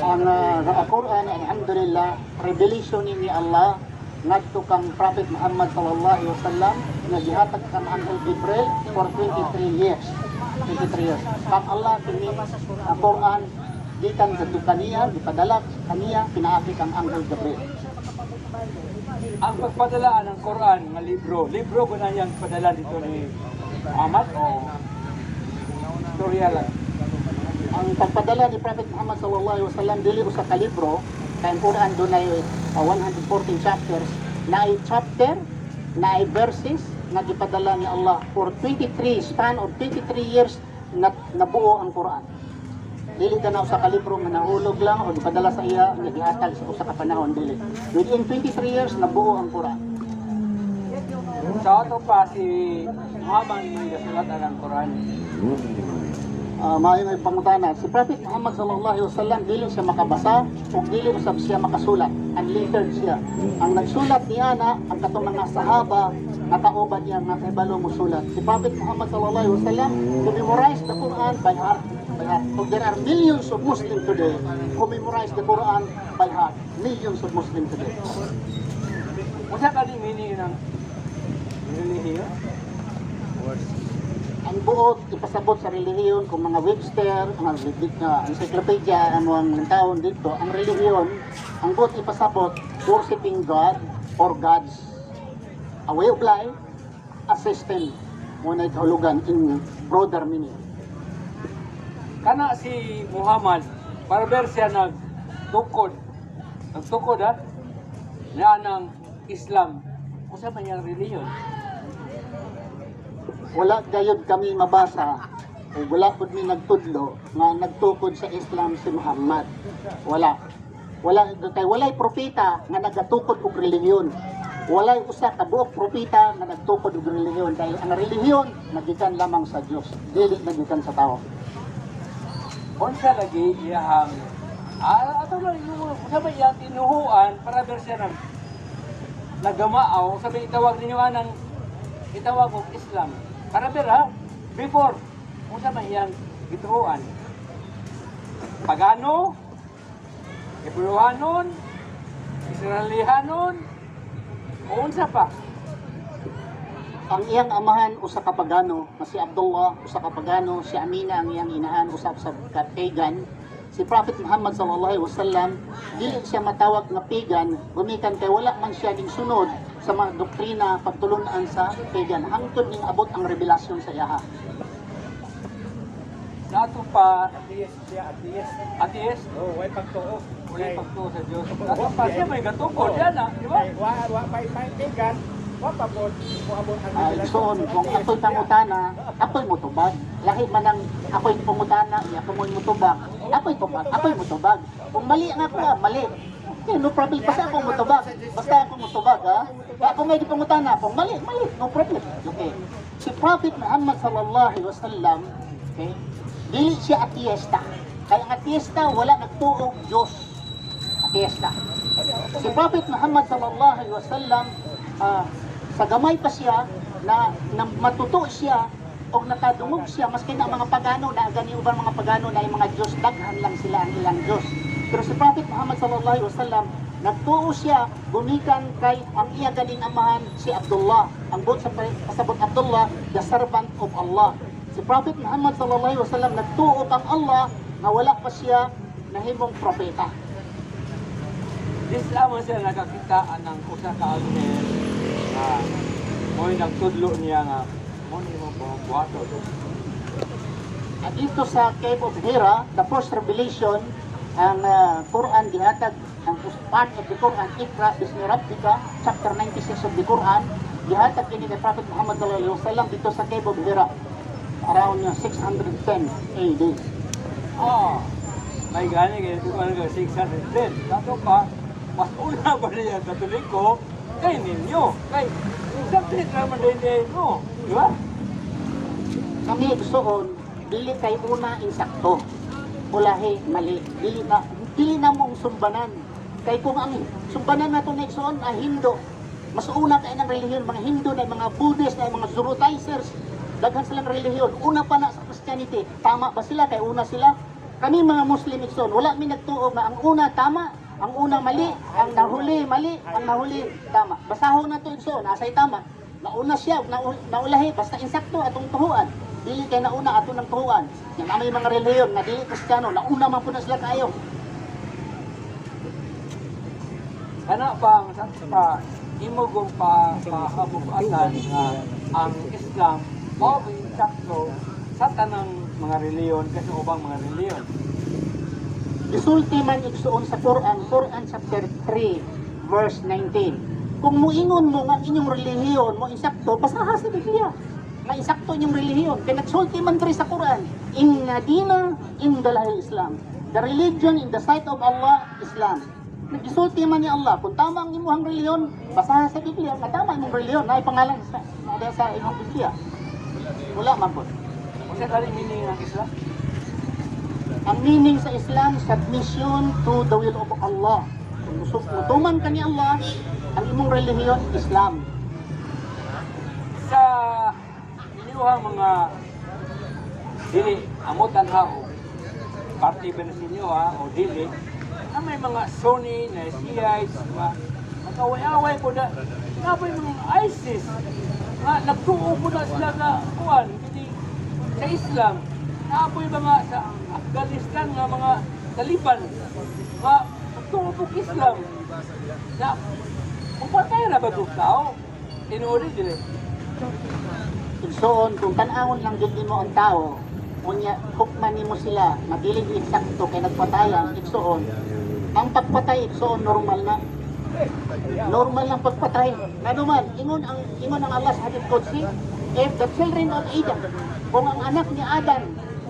Ang uh, Quran, alhamdulillah, revelation ni Allah ngadto kang Prophet Muhammad sallallahu alaihi wasallam nga gihatag kan Angel Gabriel for 23 years. 23 years. Kang Allah kini ang Quran gikan sa kaniya gipadala kaniya pinaagi kang Angel Gabriel. Ang pagpadala ng Quran nga libro, libro ko na padala dito ni Muhammad o storya lang. ang pagpadala ni Prophet Muhammad sallallahu alaihi wasallam dili usa ka libro kay Quran dunay uh, 114 chapters. Na chapter na verses nga gipadala ni Allah for 23 span of 23 years na nabuo ang Quran. Dili na usa ka libro nga nahulog lang o gipadala sa iya nga gihatag sa usa ka panahon dili. Within 23 years nabuo ang Quran Sa ato pa si Muhammad may nasulat ang Quran. uh, may may pangutana. Si Prophet Muhammad sallallahu alaihi wasallam dili siya makabasa o dili usab siya makasulat. Unlettered siya. Ang nagsulat niya na ang katong mga sahaba nakauban niya nga kahibalo mo sulat. Si Prophet Muhammad sallallahu alaihi wasallam to memorize the Quran by heart by heart. So there are millions of Muslims today who memorize the Quran by heart. Millions of Muslims today. Usa ka di meaning ng? Ang buot ipasabot sa relihiyon kung mga Webster, ang uh, encyclopedia, ano ang taon dito, ang relihiyon, ang buot ipasabot, worshiping God or gods, a way of life, a system, muna kahulugan in broader meaning. Kana si Muhammad, para ver siya nagtukod. Nagtukod ha? Na ng Islam. Usa man yung relihiyon? Wala gayod kami mabasa, o wala po mi nagtudlo nga nagtukod sa Islam si Muhammad. Wala. Wala kay walay propeta nga nagatukod og relihiyon. Walay usa ka buok propeta nga nagtukod og relihiyon dahil ang relihiyon nagikan lamang sa Dios, dili nagikan sa tao. Unsa lagi iyahang Ah, ato lang yung usa ba iyang tinuhuan para ver siya nag nagamaaw sabi itawag ninyo anang itawag og Islam. Para ver ha, before unsa man iyang gituhuan? Pagano, Hebrewanon, Israelihanon, unsa pa? Ang iyang amahan usa ka pagano, si Abdullah usa ka pagano, si Amina ang iyang inahan usa sa pagan. Si Prophet Muhammad sallallahu alaihi wasallam dili siya matawag nga pagan, gumikan kay wala man siya ning sunod sa mga doktrina pagtulunan sa pagan hangtod ning abot ang revelasyon sa iyaha. Nato pa Atheist siya, atheist. atheist, Oh, way pagtuo. wala pagtuo sa Dios. Nato pa siya may gatukod yan ah, di ba? Wa wa pa paintigan, wa pa po mo abot ang Ay, soon, kung ako'y pangutana, ako'y mutubag. Lahi man ang ako'y pangutana, iya ko mo'y mutubag. Ako'y tubag, ako'y mutubag. Kung mali nga ko, ah, mali. Okay, no problem. Basta akong mutubag. Basta akong mutubag, ha? Kaya kung may pangutana ako, mali, mali. No problem. Okay. Si Prophet Muhammad sallallahu alaihi wasallam, okay, dili siya ateista. Kaya ang ateista, wala nagtuog Diyos. Ateista. Si Prophet Muhammad sallallahu alaihi wasallam ah, sa gamay pa siya na, na matuto siya o nakadungog siya maski na mga pagano na gani ubang mga pagano na yung mga Diyos daghan lang sila ang ilang Diyos. Pero si Prophet Muhammad sallallahu alaihi wasallam nagtuo siya gumikan kay ang iya galing amahan si Abdullah. Ang bot sa pasabot Abdullah, the servant of Allah. Si Prophet Muhammad sallallahu alaihi wasallam nagtuo kang Allah na wala pa siya nahimong propeta. Islam man sila nakakitaan ng usa ka almer na mo'y nagtudlo niya nga mo ni mo buhato. At dito sa Cave of Hira, the first revelation, ang uh, Quran gihatag ang part of the Quran, Ikra Bismi Rabbika, chapter 96 of the Quran, gihatag kini kay Prophet Muhammad sallallahu alaihi wasallam dito sa Cave of Hira around uh, 610 AD. Ah, may gani kaya ito ka nag 610. Dato pa, mas una ba niya katoliko kay ninyo. Kay, exactly naman din ninyo. Di ba? Kami gustoon, dili kay una insakto. Ulahi, mali. Dili na, dili na mong sumbanan. Kay kung ang sumbanan nato na igsoon ay Hindu, mas una kay ng relihiyon, mga Hindu na mga Buddhist na mga Zoroastrians, daghan silang relihiyon. Una pa na sa Christianity, tama ba sila? Kay una sila. Kami mga Muslim igsoon, wala mi nagtuo na ang una tama, Ang una mali, ang nahuli mali, ang nahuli tama. Basahon na to igsoon, asay tama. Nauna siya, nau- naulahi, basta insakto atong tuhuan. Dili kay nauna ato ng tuhuan. Yan ang may mga reliyon na dili kristyano, nauna man po na sila kayo. Kana pa ang sa pa imugong pa pahabuatan nga ang Islam mao sakto sa tanang mga reliyon kasi ubang mga reliyon. Gisulti man igsuon sa Quran, Quran chapter 3, verse 19. Kung muingon mo nga inyong relihiyon mo insakto, basaha sa Biblia. Na insakto inyong relihiyon. Kaya nagsulti man diri sa Quran, Inna dina indalahil Islam. The religion in the sight of Allah, Islam. Nagisulti man ni Allah, kung tama ang imuhang reliyon, basaha sa Biblia, nga tama imong reliyon, na pangalan sa, na sa imong Biblia. Wala man po. Unsa kani meaning ng Islam? Ang meaning sa Islam, submission to the will of Allah. Kung gusto mutuman ka ni Allah, ang imong relihiyon, Islam. Sa inyong mga dili amot ang hao. Parte ba na ha? O dili. Na may mga Sunni na Shiites ba nakaway-away ko na. Na may mga ISIS. Nga nagtuo po na sila nga kuan hindi sa Islam. Naapoy mga sa Afghanistan nga mga Taliban. Nga nagtuo po Islam. Na upatay na ba itong tao? Inuuli dili Igsoon, kung tanawon lang gid mo ang tao, unya hukman nimo sila, madilig eksakto kay nagpatayan, igsoon. Ang pagpatay igsoon normal na. Normal lang pagpatay. Ano man, ingon ang ingon ang Allah sa hadith qudsi, if the children of Adam, kung ang anak ni Adam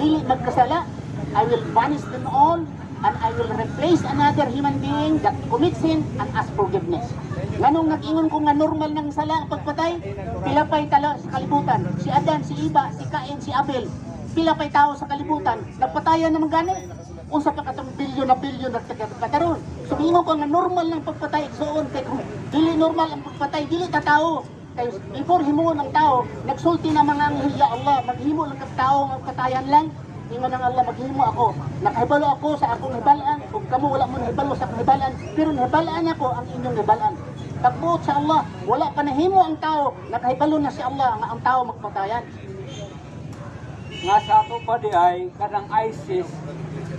dili magkasala, I will punish them all and I will replace another human being that commits sin and ask forgiveness. Nganong nag-ingon ko nga normal ng sala ang pagpatay? Pila pa'y talo sa kalibutan. Si Adan, si Iba, si Cain, si Abel. Pila pa'y tao sa kalibutan. Nagpatayan naman gani. Unsa pa katong bilyon na bilyon na kataron. So ingon ko nga normal ng pagpatay. Soon kay kung dili normal ang pagpatay, dili ta tao. Kay before himuon ng tao, nagsulti na mga anghel ya Allah, maghimo lang kag tao nga katayan lang. Ingon ng Allah, maghimo ako. Nakahibalo ako sa akong hibalaan. Kung kamo wala mo nahibalo sa akong hibalaan, pero nahibalaan ako ang inyong hibalaan. Tagbuot sa Allah, wala pa nahimo ang tao, nakahibalo na si Allah nga ang tao magpatayan. nga sa ato pa di ay kanang ISIS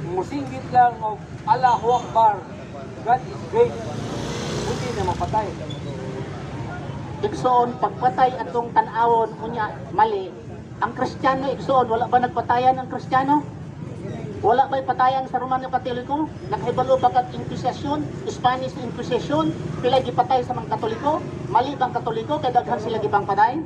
musinggit lang og Allahu Akbar God is great hindi na mapatay Igsoon, pagpatay atong tanawon, unya, mali. Ang Kristiyano, igsoon, wala ba nagpatayan ang Kristiyano? Wala ba'y patayan sa Romano Katoliko? Nakahibalo ba kag Inquisition, Spanish Inquisition, pila gipatay sa mga Katoliko? Mali bang Katoliko kay daghan sila gibang patay?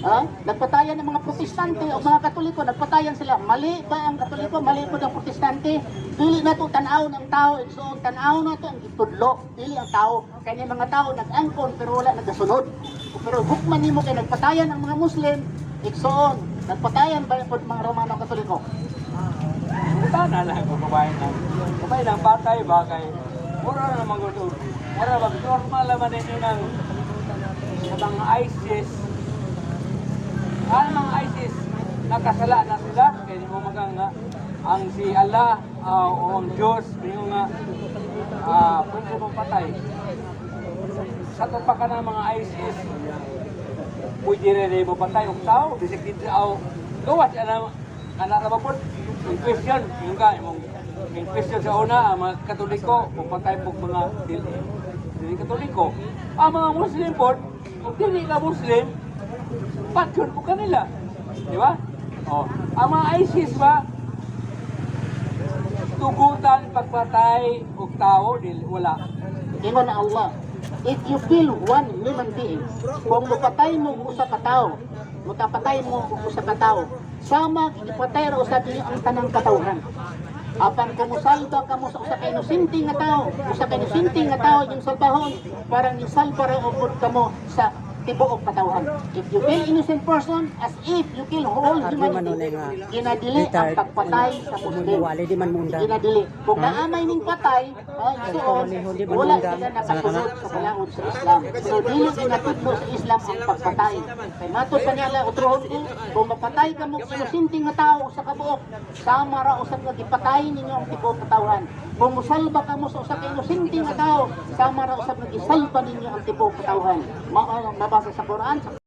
Ha? Nagpatayan ng mga protestante o mga Katoliko, nagpatayan sila. Mali ba ang Katoliko? Mali po ang protestante. Dili na to tanaw ng tao, igsoon, tanaw na to ang itudlo. Dili ang tao. Kanya mga tao nag-angkon pero wala nagasunod. Pero hukman nimo kay nagpatayan ang mga Muslim, igsoon, nagpatayan ba po mga Romano Katoliko? Buta na lang kung kabayan na kabayan ng patay ba kay mura na naman gusto mura ba? Normal naman ninyo ng sa mga ISIS ano mga ISIS nakasala na sila. Kaya di mo magang nga ang si Allah ah, o ang Diyos yung nga ah, pwede mong patay. Sa tupa ka ng mga ISIS pwede rin mo patay. Og tao bisig dito aw gawas ana ana ra ba po yung question yung ka yung yung question sa una ang mga katoliko kung patay po mga dili katoliko. Ang mga muslim po kung dili ka muslim patyon po kanila. Di ba? Oh. Ang mga ISIS ba tugutan pagpatay og tao dili wala. Ingon na Allah, if you kill one human being, kung mupatay mo usa ka tao, mutapatay mo usa ka tao, sama ipatay ra usab niyo ang tanang katawhan. Apan kung musalba ka mo sa usa ka inosente nga tao, usa ka inosente nga tao yung salbahon, para ni salba ra upod kamo sa tibuok patawhan. If you kill innocent person, as if you kill whole humanity, ginadili ang pagpatay sa Muslim. Ginadili. Kung naamay ning patay, man wala sila nakasunod sa kalaod sa Islam. So, dili ginatudlo sa Islam ang pagpatay. Kay matod pa niya lang, utrohon ko, kung mapatay ka mo inusinting nga tao sa kabuok, sama ra usab nga gipatay ninyo ang tibuok katawhan. Kung musalba ka mo sa usa ka inusinting nga tao, sama ra usab nga gisalba ninyo ang tibuok katawhan. Ma mabasa sa Quran, sa